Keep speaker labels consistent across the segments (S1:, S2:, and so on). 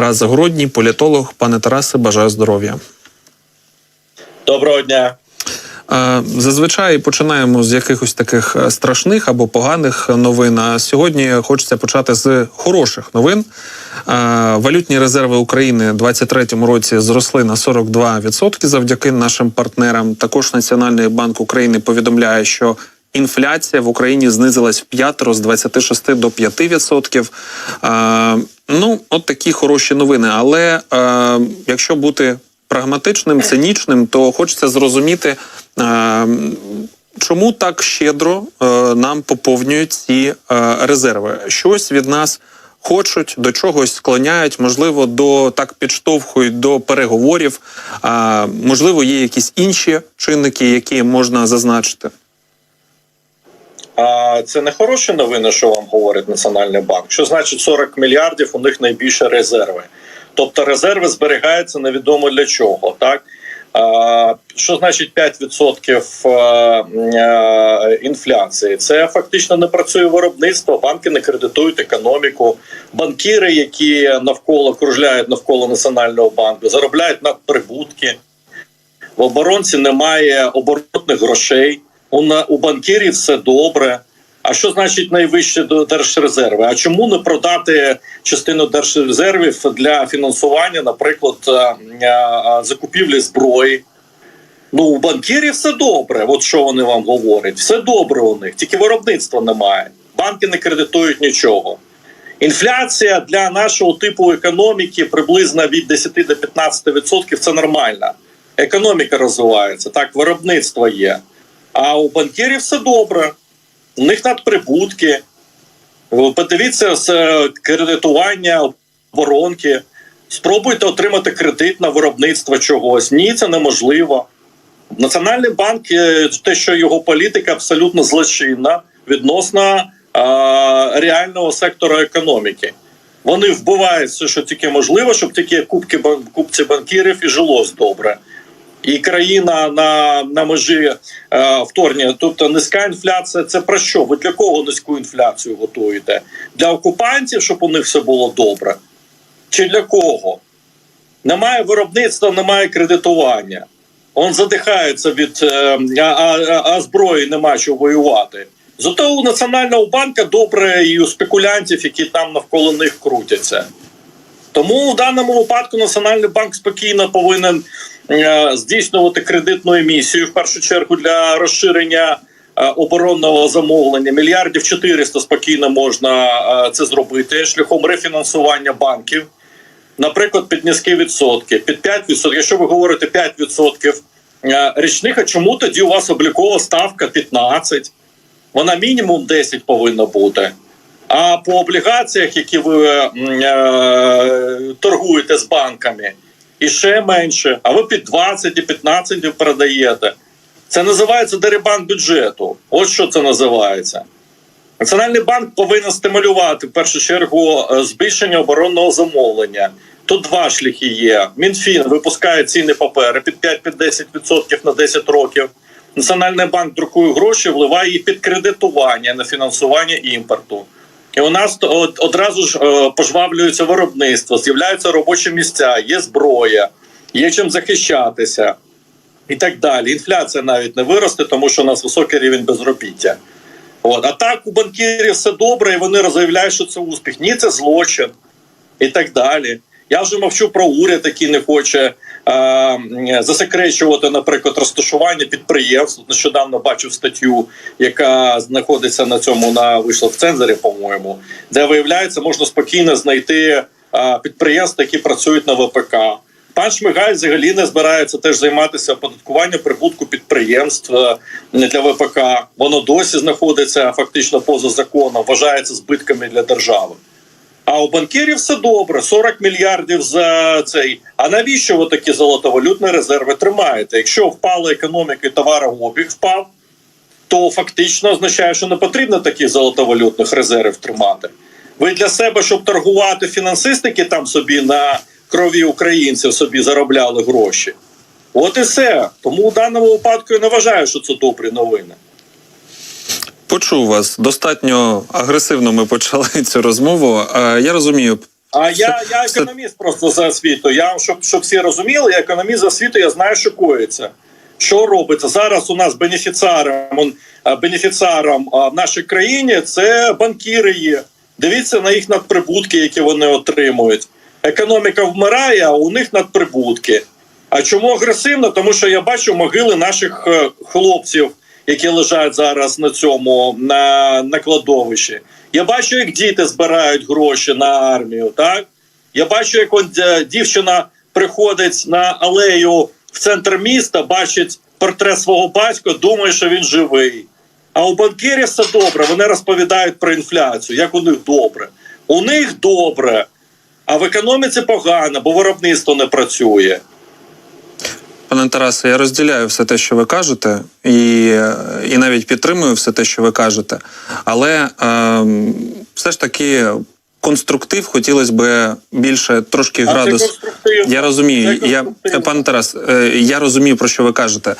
S1: Тарас Загородній, політолог. Пане Тарасе, бажаю здоров'я.
S2: Доброго дня.
S1: Е, Зазвичай починаємо з якихось таких е, страшних або поганих новин. А сьогодні хочеться почати з хороших новин. Е, Валютні резерви України у 2023 році зросли на 42% завдяки нашим партнерам. Також Національний банк України повідомляє, що інфляція в Україні знизилась в п'ятеро з 26 до 5%. Е, Ну, от такі хороші новини. Але е, якщо бути прагматичним, цинічним, то хочеться зрозуміти, е, чому так щедро е, нам поповнюють ці е, резерви. Щось від нас хочуть, до чогось склоняють, можливо, до так підштовхують до переговорів. А, можливо, є якісь інші чинники, які можна зазначити.
S2: А це не хороші новини, що вам говорить Національний банк. Що значить 40 мільярдів? У них найбільше резерви. Тобто резерви зберігаються невідомо для чого. Так що значить 5% а, а, інфляції? Це фактично не працює виробництво. Банки не кредитують економіку. Банкіри, які навколо кружляють навколо національного банку, заробляють надприбутки. В оборонці немає оборотних грошей. У, на, у банкірів все добре. А що значить найвищі держрезерви? А чому не продати частину держрезервів для фінансування, наприклад, е, е, закупівлі зброї? Ну, у банкірів все добре. От що вони вам говорять. Все добре у них, тільки виробництва немає. Банки не кредитують нічого. Інфляція для нашого типу економіки приблизно від 10 до 15% це нормально. Економіка розвивається, так, виробництво є. А у банкірів все добре. У них надприбутки. Подивіться з е, кредитування воронки. Спробуйте отримати кредит на виробництво чогось. Ні, це неможливо. Національний банк, е, те, що його політика абсолютно злочинна відносно е, реального сектору економіки. Вони вбивають все, що тільки можливо, щоб тільки кубки купці банкірів і жилось добре. І країна на, на межі е, вторгнення. Тобто низька інфляція це про що? Ви для кого низьку інфляцію готуєте? Для окупантів, щоб у них все було добре? Чи для кого? Немає виробництва, немає кредитування. Он задихається від е, а, а, а зброї нема що воювати. Зато у Національного банку добре і у спекулянтів, які там навколо них крутяться. Тому в даному випадку Національний банк спокійно повинен здійснювати кредитну емісію в першу чергу для розширення е, оборонного замовлення. Мільярдів 400 спокійно можна е, це зробити шляхом рефінансування банків. Наприклад, під низькі відсотки, під 5%. Якщо ви говорите 5% е, річних, а чому тоді у вас облікова ставка 15%? Вона мінімум 10 повинна бути. А по облігаціях, які ви е, торгуєте з банками, і ще менше. А ви під 20 і 15 продаєте. Це називається дерибан бюджету. Ось що це називається. Національний банк повинен стимулювати в першу чергу е, збільшення оборонного замовлення. Тут два шляхи є. Мінфін випускає цінні папери під 5-10% на 10 років. Національний банк друкує гроші, вливає їх під кредитування на фінансування імпорту. І у нас одразу ж е, пожвавлюється виробництво, з'являються робочі місця, є зброя, є чим захищатися і так далі. Інфляція навіть не виросте, тому що у нас високий рівень безробіття. От. А так у банкірів все добре, і вони заявляють, що це успіх. Ні, це злочин і так далі. Я вже мовчу про уряд, який не хоче засекречувати, наприклад, розташування підприємств. Нещодавно бачив статтю, яка знаходиться на цьому на вийшла в цензорі, по-моєму, де виявляється, можна спокійно знайти е, підприємства, які працюють на ВПК. Пан Шмигаль взагалі не збирається теж займатися оподаткуванням прибутку підприємств е, для ВПК. Воно досі знаходиться фактично поза законом, вважається збитками для держави. А у банкірів все добре, 40 мільярдів за цей. А навіщо ви такі золотовалютні резерви тримаєте? Якщо впала економіка і товарообіг впав, то фактично означає, що не потрібно таких золотовалютних резервів тримати. Ви для себе, щоб торгувати фінансистики там собі на крові українців собі заробляли гроші. От і все. Тому у даному випадку я не вважаю, що це добрі новини.
S1: Почув вас достатньо агресивно. Ми почали цю розмову. Я розумію,
S2: А я, я економіст просто за освітою. Я щоб, щоб всі розуміли, я економіст за освітою, я знаю, що коїться. Що робиться зараз? У нас бенефіціаром бенефіціаром в нашій країні це банкіри є. Дивіться на їх надприбутки, які вони отримують. Економіка вмирає, а у них надприбутки. А чому агресивно? Тому що я бачу могили наших е, хлопців, які лежать зараз на цьому на, на кладовищі. Я бачу, як діти збирають гроші на армію. Так я бачу, як он, е, дівчина приходить на алею в центр міста, бачить портрет свого батька, думає, що він живий. А у банкірів все добре. Вони розповідають про інфляцію. Як у них добре? У них добре, а в економіці погано, бо виробництво не працює.
S1: Пане Тарасе, я розділяю все те, що ви кажете, і, і навіть підтримую все те, що ви кажете. Але е, все ж таки конструктив хотілося б більше трошки
S2: А
S1: градус. Я розумію, я пане Тарас, е, я розумію про що ви кажете.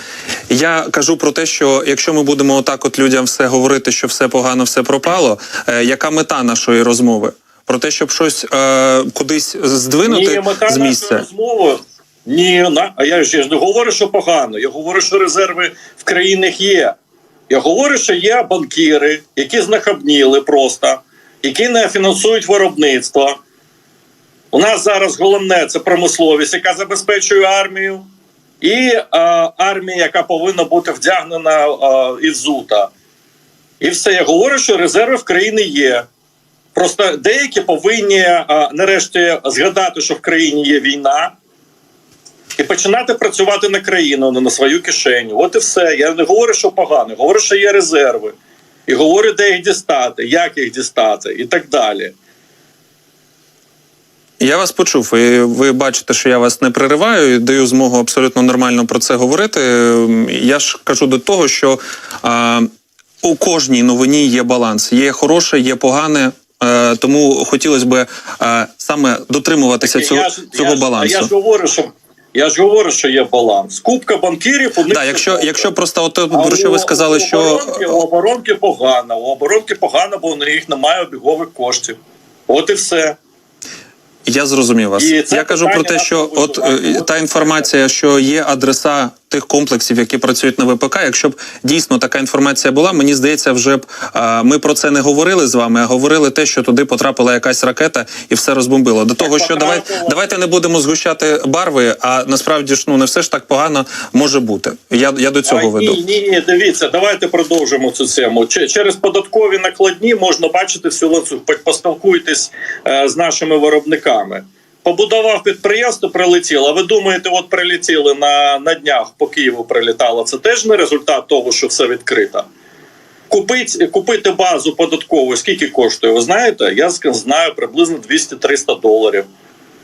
S1: Я кажу про те, що якщо ми будемо отак, от людям все говорити, що все погано, все пропало. е, Яка мета нашої розмови? Про те, щоб щось е, кудись здвинути
S2: Ні,
S1: з місця.
S2: розмови. Ні, на, а я ж не говорю, що погано. Я говорю, що резерви в країнах є. Я говорю, що є банкіри, які знахабніли просто, які не фінансують виробництво. У нас зараз головне це промисловість, яка забезпечує армію, і а, армія, яка повинна бути вдягнена а, і взута. І все. Я говорю, що резерви в країні є. Просто деякі повинні а, нарешті згадати, що в країні є війна, і починати працювати на країну, не на свою кишеню. От і все. Я не говорю, що погано, говорю, що є резерви. І говорю, де їх дістати, як їх дістати, і так далі.
S1: Я вас почув, і ви бачите, що я вас не перериваю і даю змогу абсолютно нормально про це говорити. Я ж кажу до того, що а, у кожній новині є баланс. Є хороше, є погане. Е, тому хотілося б е, саме дотримуватися цього,
S2: я ж,
S1: цього
S2: я ж,
S1: балансу.
S2: я ж говорю, що я ж говорю, що є баланс. Кубка банкірів у них.
S1: Да, якщо, якщо просто от
S2: А
S1: про що ви сказали,
S2: у
S1: що
S2: оборонки, у оборонки погано. У оборонки погано, бо у них немає обігових коштів. От і все.
S1: Я зрозумів вас.
S2: І
S1: Я кажу про те, що от е, та інформація, що є адреса тих комплексів, які працюють на ВПК. Якщо б дійсно така інформація була, мені здається, вже б а, ми про це не говорили з вами, а говорили те, що туди потрапила якась ракета і все розбомбило. До того, що давай, давайте не будемо згущати барви, а насправді ж ну не все ж так погано може бути. Я, я до цього
S2: А,
S1: веду.
S2: Ні, ні, ні, дивіться, давайте продовжимо цю тему. Че- Через податкові накладні можна бачити всю ланцюг. Пос- Поспілкуйтесь е, з нашими виробниками. Побудував підприємство, прилетіло. А ви думаєте, от прилетіли на, на днях по Києву прилітало. Це теж не результат того, що все відкрито. Купить, купити базу податкову, скільки коштує? Ви знаєте? Я знаю приблизно 200-300 доларів.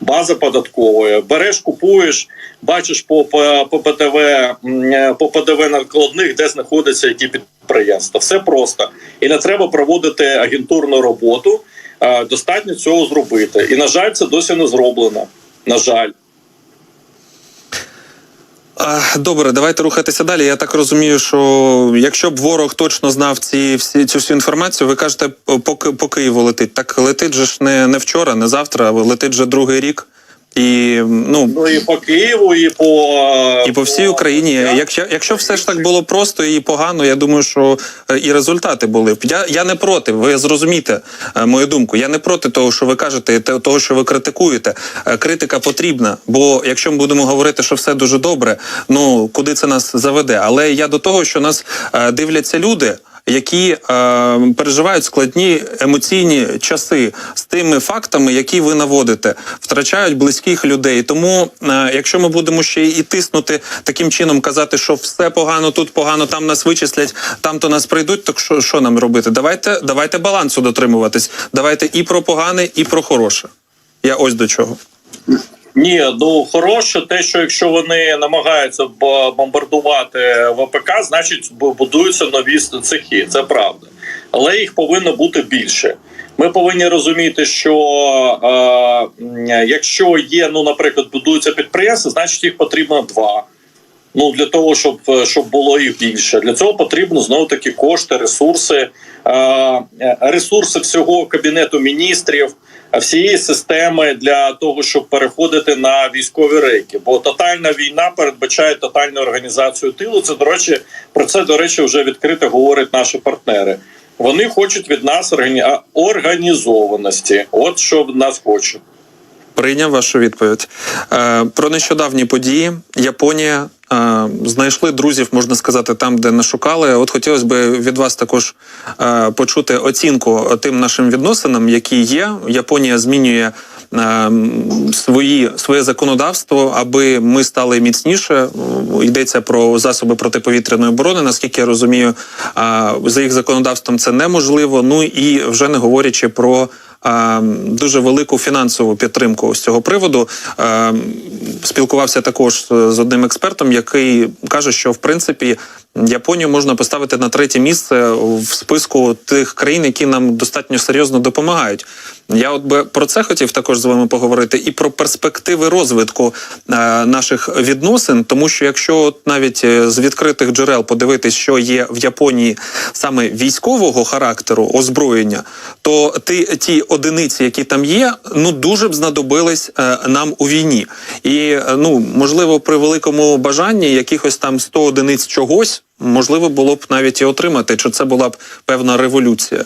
S2: База податкової. Береш, купуєш, бачиш по, по, по ПДВ е, по ПДВ накладних, де знаходяться які підприємства. Все просто. І не треба проводити агентурну роботу. Е, Достатньо цього зробити. І, на жаль, це досі не зроблено. На жаль.
S1: Добре, давайте рухатися далі. Я так розумію, що якщо б ворог точно знав ці всі цю всю інформацію, ви кажете, по, по Києву летить. Так летить же ж не, не вчора, не завтра, а летить же другий рік. І ну
S2: Ну і по Києву, і по
S1: і по всій Україні. Якщо, якщо все ж так було просто і погано, я думаю, що е, і результати були б. Я, я не проти. Ви зрозумієте е, мою думку. Я не проти того, що ви кажете, те- того, що ви критикуєте. Е, Критика потрібна, бо якщо ми будемо говорити, що все дуже добре, ну куди це нас заведе? Але я до того, що нас дивляться люди. Які е, переживають складні емоційні часи з тими фактами, які ви наводите, втрачають близьких людей. Тому, е, якщо ми будемо ще і тиснути таким чином, казати, що все погано, тут погано, там нас вичислять, там то нас прийдуть. Так що, що нам робити? Давайте, давайте балансу дотримуватись. Давайте і про погане, і про хороше. Я ось до чого.
S2: Ні, ну хороше, те, що якщо вони намагаються бомбардувати ВПК, значить будуються нові цехи. Це правда, але їх повинно бути більше. Ми повинні розуміти, що е, якщо є, ну наприклад, будуються підприємства, значить їх потрібно два. Ну для того, щоб щоб було їх більше. Для цього потрібно знову таки кошти, ресурси, е, е, ресурси всього кабінету міністрів. Е, всієї системи для того, щоб переходити на військові рейки. Бо тотальна війна передбачає тотальну організацію тилу. Це до речі, про це до речі вже відкрито говорять наші партнери. Вони хочуть від нас органі... організованості. От що в нас хочуть.
S1: Прийняв вашу відповідь. Е, про нещодавні події. Японія знайшли друзів, можна сказати, там, де не шукали. От хотілося б від вас також почути оцінку тим нашим відносинам, які є. Японія змінює свої своє законодавство, аби ми стали міцніше. Йдеться про засоби протиповітряної оборони. Наскільки я розумію, за їх законодавством це неможливо. Ну і вже не говорячи про. Е, Дуже велику фінансову підтримку з цього приводу. Е, спілкувався також з одним експертом, який каже, що в принципі Японію можна поставити на третє місце в списку тих країн, які нам достатньо серйозно допомагають. Я от би про це хотів також з вами поговорити, і про перспективи розвитку е, наших відносин, тому що якщо от навіть е, з відкритих джерел подивитись, що є в Японії саме військового характеру озброєння, то ти ті одиниці, які там є, ну дуже б знадобились е, нам у війні. І ну можливо, при великому бажанні якихось там 100 одиниць чогось можливо було б навіть і отримати, чи це була б певна революція.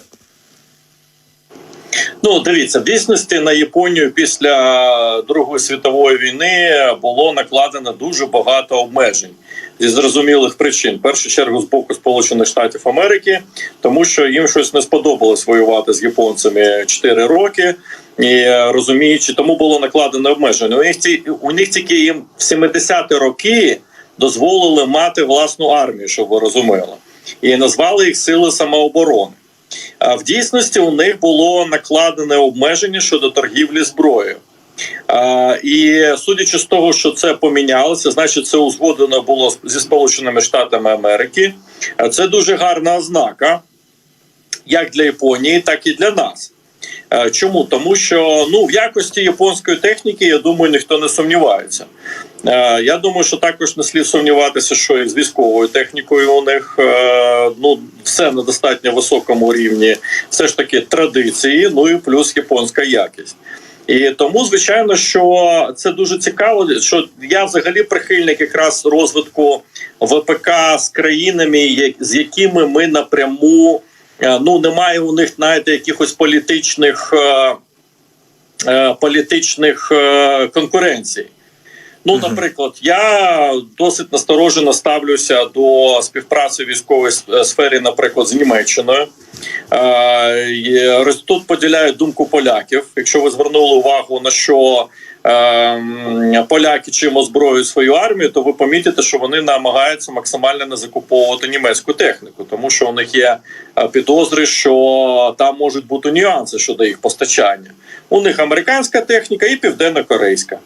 S2: Ну, дивіться, в дійсності на Японію після Другої світової війни було накладено дуже багато обмежень зі зрозумілих причин. В першу чергу з боку Сполучених Штатів Америки, тому що їм щось не сподобалось воювати з японцями 4 роки. І е, розуміючи, тому було накладено обмеження. У них ці у них тільки їм в 70-ті роки дозволили мати власну армію, щоб ви розуміли, і назвали їх сили самооборони. А в дійсності у них було накладене обмеження щодо торгівлі зброєю. І судячи з того, що це помінялося, значить це узгоджено було зі Сполученими Штатами Америки. Це дуже гарна ознака, як для Японії, так і для нас. Чому? Тому що ну в якості японської техніки, я думаю, ніхто не сумнівається. Е, Я думаю, що також не слід сумніватися, що і з військовою технікою у них е, ну все на достатньо високому рівні, все ж таки традиції, ну і плюс японська якість. І тому, звичайно, що це дуже цікаво. Що я взагалі прихильник якраз розвитку ВПК з країнами, з якими ми напряму е, ну немає у них знаєте, якихось політичних політичних конкуренцій. Ну, наприклад, я досить насторожено ставлюся до співпраці в військовій е, сфері, наприклад, з Німеччиною. Е, Тут поділяють думку поляків. Якщо ви звернули увагу на що е, поляки чим озброюють свою армію, то ви помітите, що вони намагаються максимально не закуповувати німецьку техніку, тому що у них є е, підозри, що там можуть бути нюанси щодо їх постачання. У них американська техніка і південно-корейська.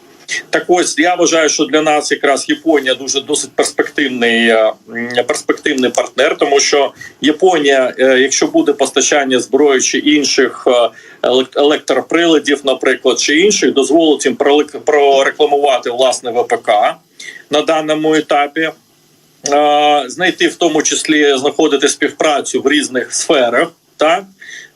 S2: Так ось я вважаю, що для нас якраз Японія дуже досить перспективний е, перспективний партнер, тому що Японія, е, якщо буде постачання зброї чи інших е, електроприладів, наприклад, чи інших, дозволить їм прорекламувати власне ВПК на даному етапі. Знайти в тому числі знаходити співпрацю в різних сферах, так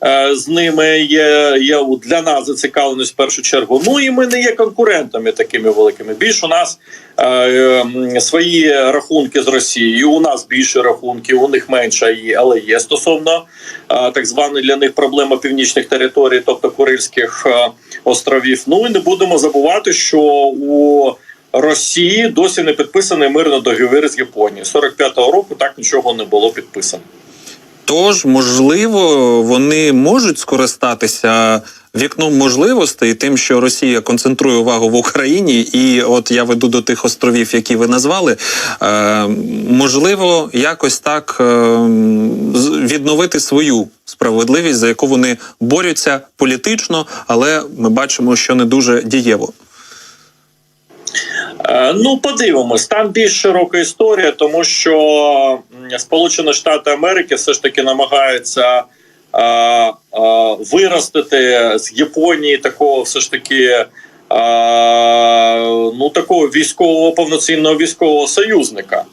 S2: Е, з ними є, є для нас зацікавленість в першу чергу. Ну і ми не є конкурентами такими великими. Більш у нас е, свої рахунки з Росією. У нас більше рахунки, у них менше, і- але є стосовно е, так званої для них проблема північних територій, тобто Курильських е, островів. Ну і не будемо забувати, що у Росії досі не підписаний мирний договір з Японією. 45-го року так нічого не було підписано.
S1: Тож, можливо, вони можуть скористатися вікном можливостей тим, що Росія концентрує увагу в Україні, і от я веду до тих островів, які ви назвали. Е, можливо, якось так е, відновити свою справедливість, за яку вони борються політично, але ми бачимо, що не дуже дієво.
S2: Е, Ну, подивимось, там більш широка історія, тому що Сполучені Штати Америки все ж таки намагаються е, е, виростити з Японії такого все ж таки. е, Ну, такого військового повноцінного військового союзника,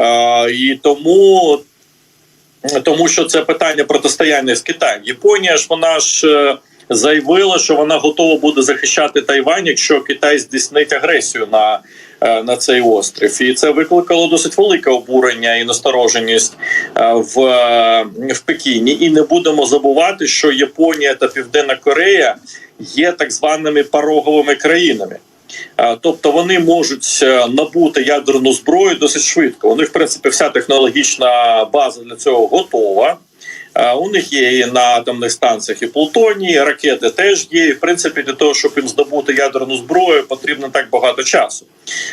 S2: Е, і тому тому що це питання протистояння з Китаєм. Японія ж вона ж заявила, що вона готова буде захищати Тайвань, якщо Китай здійснить агресію на, е, на цей острів. І це викликало досить велике обурення і настороженість е, в, в Пекіні. І не будемо забувати, що Японія та Південна Корея є так званими пороговими країнами. Е, Тобто вони можуть набути ядерну зброю досить швидко. Них, в принципі, вся технологічна база для цього готова. У них є і на атомних станціях і плутонії, і ракети теж є. І, в принципі, для того, щоб їм здобути ядерну зброю, потрібно так багато часу.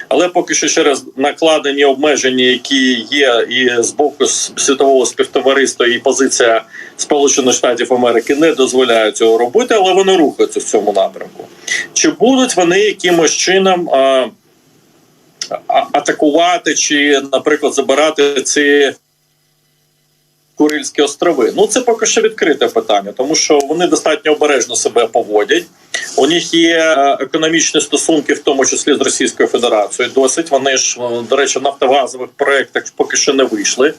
S2: Але поки що через накладені обмеження, які є і з боку світового співтовариства, і позиція Сполучених Штатів Америки не дозволяє цього робити, але вони рухаються в цьому напрямку. Чи будуть вони якимось чином атакувати, чи, наприклад, забирати ці Курильські острови? Ну це поки що відкрите питання, тому що вони достатньо обережно себе поводять. У них є е, економічні стосунки, в тому числі з Російською Федерацією. Досить вони ж е, до речі, нафтогазових проєктах поки що не вийшли, е,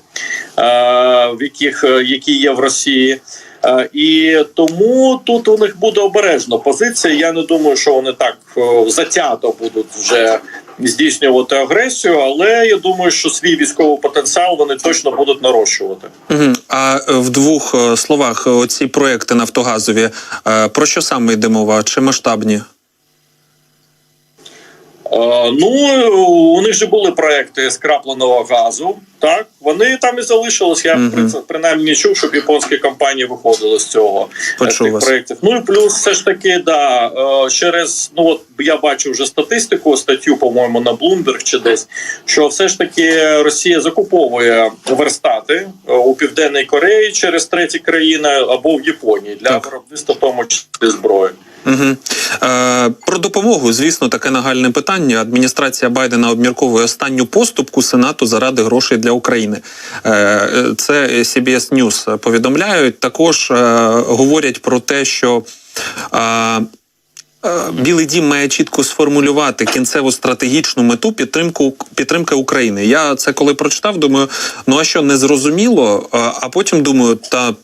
S2: в яких які є в Росії. Е, І тому тут у них буде обережна позиція. Я не думаю, що вони так е, затято будуть вже здійснювати агресію, але я думаю, що свій військовий потенціал вони точно будуть нарощувати.
S1: А е, в двох словах, оці проекти нафтогазові, про що саме йде мова? Чи масштабні?
S2: Е, Ну у них же були проекти скрапленого газу. Так вони там і залишились. Я mm принаймні чув, щоб японські компанії виходили з цього е,
S1: Почув вас.
S2: проєктів. Ну і плюс, все ж таки, да е, через ну от я бачу вже статистику, статтю, по-моєму, на Bloomberg чи десь, що все ж таки Росія закуповує верстати у південній Кореї через треті країни або в Японії для
S1: Так.
S2: виробництва, в тому числі зброї.
S1: Угу. Е, про допомогу, звісно, таке нагальне питання. Адміністрація Байдена обмірковує останню поступку Сенату заради грошей для України. Е, це CBS News повідомляють. Також е, говорять про те, що. Е, Е, Білий дім має чітко сформулювати кінцеву стратегічну мету підтримку підтримки України. Я це коли прочитав, думаю, ну а що не зрозуміло? А а потім думаю, та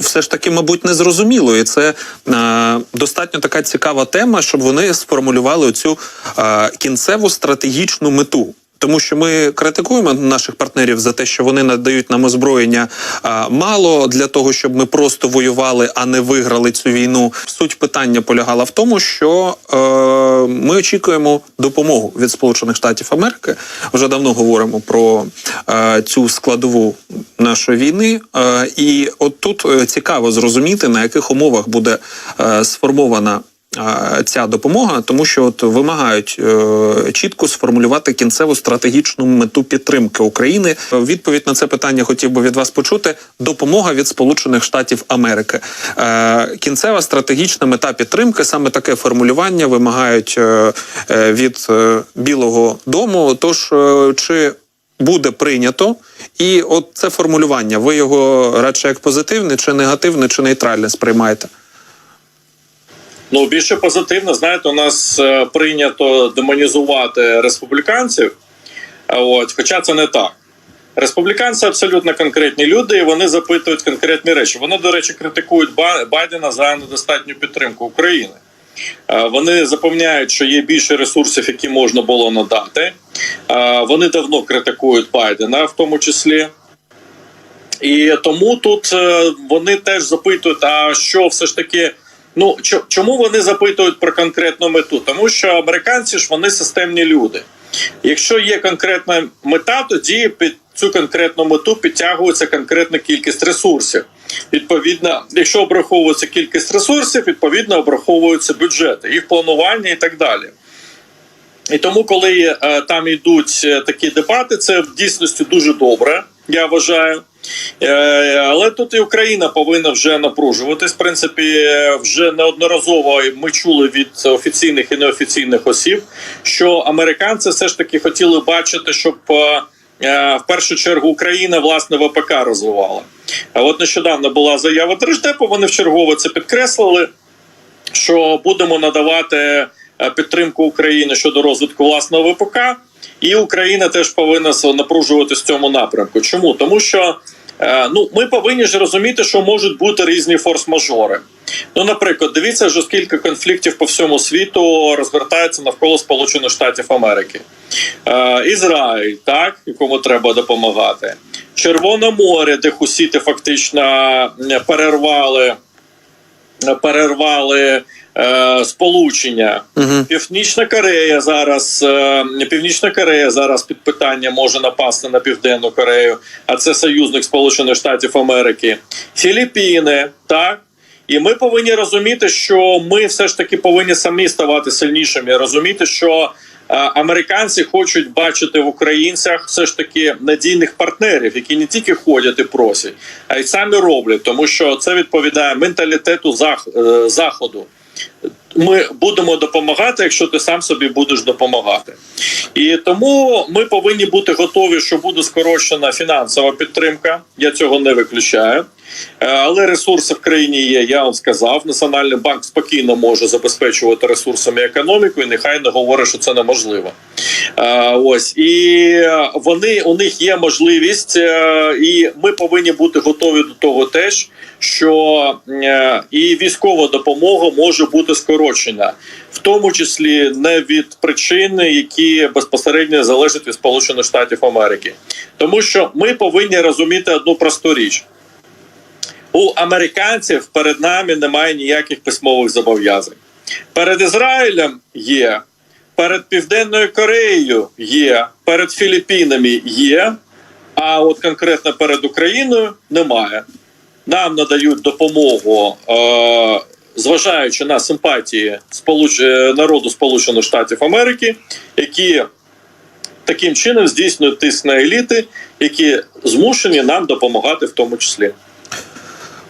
S1: все ж таки, мабуть, не зрозуміло, і це е, достатньо така цікава тема, щоб вони сформулювали цю е, кінцеву стратегічну мету. Тому що ми критикуємо наших партнерів за те, що вони надають нам озброєння мало для того, щоб ми просто воювали, а не виграли цю війну. Суть питання полягала в тому, що е, ми очікуємо допомогу від Сполучених Штатів Америки. Вже давно говоримо про е, цю складову нашої війни. Е, і от тут е, цікаво зрозуміти, на яких умовах буде е, сформована ця допомога, тому що от вимагають е, чітко сформулювати кінцеву стратегічну мету підтримки України. Відповідь на це питання хотів би від вас почути: допомога від Сполучених Штатів Америки. Е, кінцева стратегічна мета підтримки, саме таке формулювання вимагають е, від Білого Дому. Тож чи буде прийнято, і от це формулювання. Ви його радше як позитивне, чи негативне, чи нейтральне сприймаєте?
S2: Ну більше позитивно, знаєте, у нас е, прийнято демонізувати республіканців. От, хоча це не так. Республіканці абсолютно конкретні люди, і вони запитують конкретні речі. Вони, до речі, критикують Байдена за недостатню підтримку України. Вони запевняють, що є більше ресурсів, які можна було надати. Вони давно критикують Байдена, в тому числі. І тому тут е, вони теж запитують, а що все ж таки. Ну чому вони запитують про конкретну мету? Тому що американці ж вони системні люди. Якщо є конкретна мета, тоді під цю конкретну мету підтягується конкретна кількість ресурсів. Відповідно, якщо обраховується кількість ресурсів, відповідно обраховуються бюджети, їх планування і так далі. І тому, коли е, там йдуть е, такі дебати, це в дійсності дуже добре, я вважаю. Е, але тут і Україна повинна вже напружуватись. В принципі, вже неодноразово ми чули від офіційних і неофіційних осіб, що американці все ж таки хотіли бачити, щоб е, е, в першу чергу Україна власне ВПК розвивала. А от нещодавно була заява Держдепу. Вони вчергово це підкреслили що будемо надавати підтримку України щодо розвитку власного ВПК, і Україна теж повинна напружуватись в цьому напрямку. Чому? Тому що Е, ну, ми повинні ж розуміти, що можуть бути різні форс-мажори. Ну, наприклад, дивіться, що скільки конфліктів по всьому світу розгортається навколо Сполучених Штатів Америки. Е, Ізраїль, так, якому треба допомагати. Червоне море, де хусіти фактично перервали, перервали е, сполучення.
S1: Угу.
S2: Північна Корея зараз е, Північна Корея зараз під питання може напасти на Південну Корею, а це союзник Сполучених Штатів Америки, Філіппіни, так. І ми повинні розуміти, що ми все ж таки повинні самі ставати сильнішими, розуміти, що американці хочуть бачити в українцях все ж таки надійних партнерів, які не тільки ходять і просять, а й самі роблять, тому що це відповідає менталітету е, заходу ми будемо допомагати, якщо ти сам собі будеш допомагати. І тому ми повинні бути готові, що буде скорочена фінансова підтримка. Я цього не виключаю. Е, Але ресурси в країні є. Я вам сказав. Національний банк спокійно може забезпечувати ресурсами економіку, і нехай не говорить, що це неможливо. Е, Ось і вони у них є можливість, е, і ми повинні бути готові до того теж, що і військова допомога може бути скорочена, в тому числі не від причин, які безпосередньо залежать від Сполучених Штатів Америки, тому що ми повинні розуміти одну просту річ. У американців перед нами немає ніяких письмових зобов'язань. Перед Ізраїлем є, перед Південною Кореєю є, перед Філіппінами є, а от конкретно перед Україною немає. Нам надають допомогу, е, зважаючи на симпатії сполуч... е, народу Сполучених Штатів Америки, які таким чином здійснюють тиск на еліти, які змушені нам допомагати в тому числі.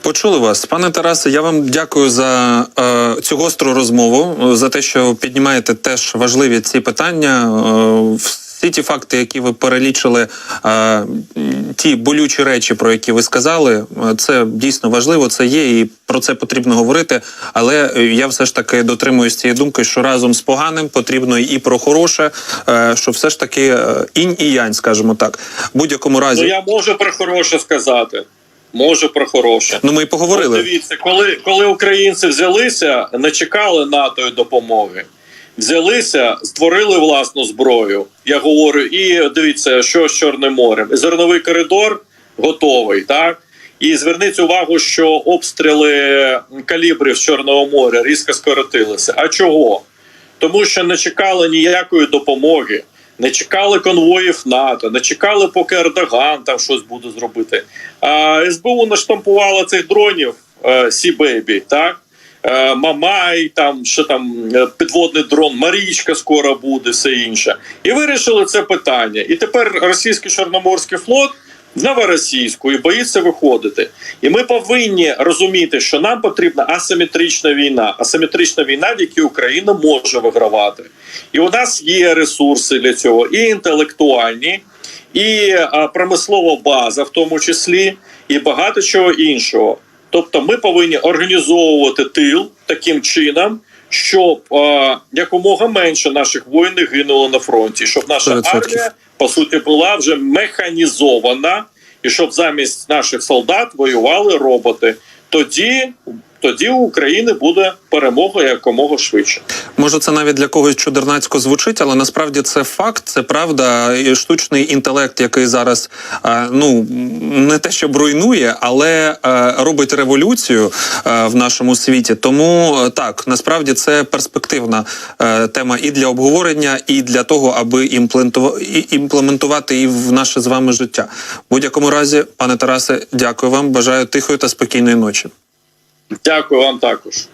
S1: Почули вас, пане Тарасе. Я вам дякую за е, цю гостру розмову, за те, що піднімаєте теж важливі ці питання. Е, всі ті факти, які ви перелічили, е, ті болючі речі, про які ви сказали, е, це дійсно важливо. Це є, і про це потрібно говорити. Але е, я все ж таки дотримуюсь цієї думки, що разом з поганим потрібно і про хороше, що все ж таки інь і янь, скажімо так. Будь-якому разі,
S2: Ну я можу про хороше сказати. Можу про хороше.
S1: ну ми і поговорили.
S2: От дивіться, коли, коли українці взялися, не чекали НАТО допомоги. Взялися, створили власну зброю. Я говорю, і дивіться, що з Чорним морем. Зерновий коридор готовий, так? І зверніть увагу, що обстріли калібрів з Чорного моря різко скоротилися. А чого? Тому що не чекали ніякої допомоги, не чекали конвоїв НАТО, не чекали, поки Ердоган там щось буде зробити. А СБУ наштампувала цих дронів Сі Бейбі, так? Е, Мамай, там що там е, підводний дрон, Марічка скоро буде, все інше. І вирішили це питання. І тепер російський чорноморський флот в новоросійську і боїться виходити. І ми повинні розуміти, що нам потрібна асиметрична війна, асиметрична війна, в якій Україна може вигравати. І у нас є ресурси для цього, і інтелектуальні, і промислова база, в тому числі, і багато чого іншого. Тобто, ми повинні організовувати тил таким чином, щоб е, якомога менше наших воїнів гинуло на фронті, щоб наша
S1: 100%.
S2: армія по суті була вже механізована, і щоб замість наших солдат воювали роботи. Тоді, тоді у України буде перемога якомога швидше.
S1: Може, це навіть для когось чудернацько звучить, але насправді це факт, це правда. І штучний інтелект, який зараз е, ну не те, щоб руйнує, але е, робить революцію е, в нашому світі. Тому так насправді це перспективна тема і для обговорення, і для того, аби імплементува- імплементувати її в наше з вами життя. В будь-якому разі, пане Тарасе, дякую вам. Бажаю тихої та спокійної ночі.
S2: Дякую вам також.